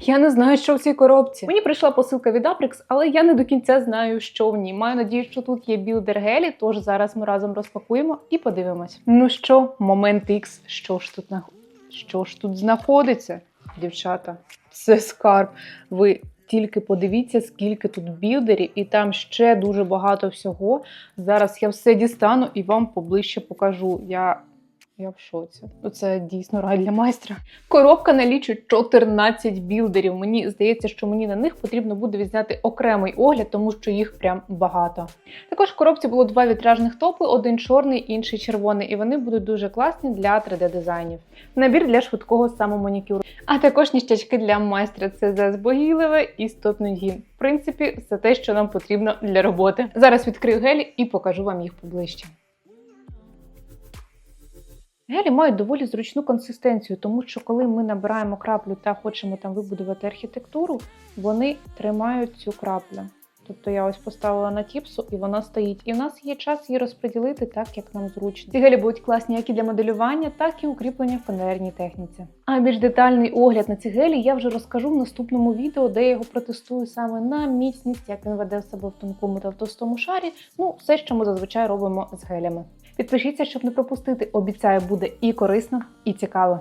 Я не знаю, що в цій коробці. Мені прийшла посилка від Aprix, але я не до кінця знаю, що в ній. Маю надію, що тут є білдер гелі, тож зараз ми разом розпакуємо і подивимось. Ну що, момент X, що ж тут на що ж тут знаходиться, дівчата? Це скарб. Ви тільки подивіться, скільки тут білдерів, і там ще дуже багато всього. Зараз я все дістану і вам поближче покажу. Я, я в шоці. Це дійсно рай для майстра. Коробка налічує 14 білдерів. Мені здається, що мені на них потрібно буде відзняти окремий огляд, тому що їх прям багато. Також в коробці було два вітражних топи: один чорний, інший червоний, і вони будуть дуже класні для 3D-дизайнів. Набір для швидкого самоманікюру. А також ніштячки для майстра це зазбогіливе і стоп-ногі. В принципі, все те, що нам потрібно для роботи. Зараз відкрию гелі і покажу вам їх поближче. Гелі мають доволі зручну консистенцію, тому що коли ми набираємо краплю та хочемо там вибудувати архітектуру, вони тримають цю краплю. Тобто я ось поставила на тіпсу і вона стоїть. І в нас є час її розподілити так, як нам зручно. Ці гелі будуть класні як і для моделювання, так і укріплення в фанерній техніці. А більш детальний огляд на ці гелі я вже розкажу в наступному відео, де я його протестую саме на міцність, як він веде себе в тонкому та в товстому шарі. Ну, все, що ми зазвичай робимо з гелями. Підпишіться, щоб не пропустити. Обіцяю, буде і корисно, і цікаво.